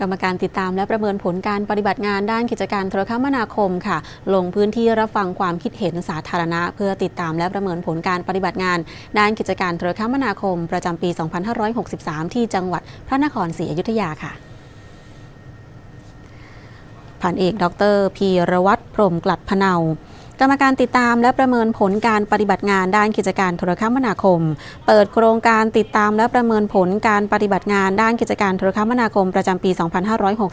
กรรมการติดตามและประเมินผลการปฏิบัติงานด้านกิจการโทรคมนาคมค่ะ ลงพื้นที่รับฟังความคิดเห็นสาธารณะ เพื่อติดตามและประเมินผลการปฏิบัติงาน ด้านกิจการโทรคมนาคม ประจำปี 2563 ที่จังหวัดพระนครศรีอยุธยาค่ะพันเอก ดร พีรวัตรพรหมกลัดพเนา กรรมการติดตามและประเมินผลการปฏิบัติงานด้านกิจการโทรคมนาคม เปิดโครงการติดตามและประเมินผลการปฏิบัติงานด้านกิจการโทรคมนาคมประจำปี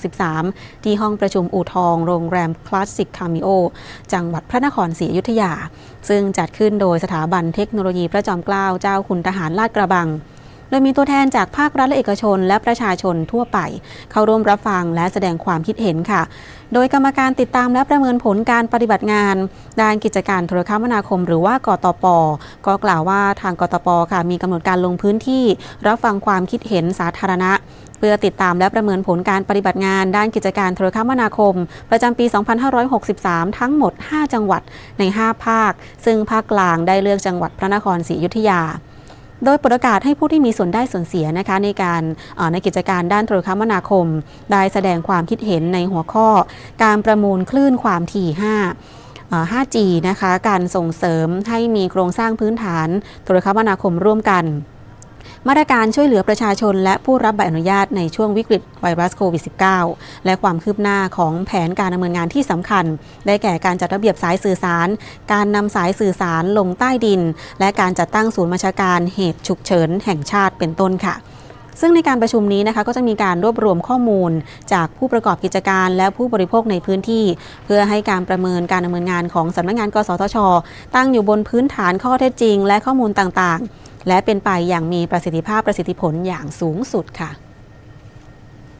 2563 ที่ห้องประชุมอู่ทอง โรงแรมคลาสสิกคามิโอ จังหวัดพระนครศรีอยุธยา ซึ่งจัดขึ้นโดยสถาบันเทคโนโลยีพระจอมเกล้าเจ้าคุณทหารลาดกระบัง โดยมีตัวแทนจากภาครัฐและเอกชน และประชาชนทั่วไป เข้าร่วมรับฟังและแสดงความคิดเห็นค่ะ โดยกรรมการติดตามและประเมินผลการปฏิบัติงาน ด้านกิจการโทรคมนาคม หรือว่ากตป ก็กล่าวว่าทางกตปค่ะมีกำหนดการลงพื้นที่ รับฟังความคิดเห็นสาธารณะเพื่อติดตามและประเมินผลการปฏิบัติงาน ด้านกิจการโทรคมนาคม ประจำปี 2563 ทั้งหมด 5 จังหวัดใน 5 ภาค ซึ่งภาคกลางได้เลือกจังหวัดพระนครศรีอยุธยา โดยเปิดโอกาสให้ผู้ที่มีส่วนได้ส่วนเสียนะคะในการในกิจการด้านโทรคมนาคม ได้แสดงความคิดเห็นในหัวข้อ การประมูลคลื่นความถี่ 5 5G นะคะ การส่งเสริมให้มีโครงสร้างพื้นฐานโทรคมนาคมร่วมกัน มาตรการช่วยเหลือประชาชน และผู้รับใบอนุญาตในช่วงวิกฤตไวรัสโควิด -19 และความคืบหน้าของแผนการดำเนินงานที่สำคัญ ได้แก่การจัดระเบียบสายสื่อสาร การนำสายสื่อสารลงใต้ดิน และการจัดตั้งศูนย์บัญชาการเหตุฉุกเฉินแห่งชาติเป็นต้นค่ะซึ่งในการประชุมนี้นะคะก็จะมีการรวบรวมข้อมูล จากผู้ประกอบกิจการและผู้บริโภคในพื้นที่ เพื่อให้การประเมินการดำเนินงานของสำนักงาน กสทช ตั้งอยู่บนพื้นฐานข้อเท็จจริง และข้อมูลต่างๆ และเป็นไปอย่างมีประสิทธิภาพประสิทธิผลอย่างสูงสุดค่ะ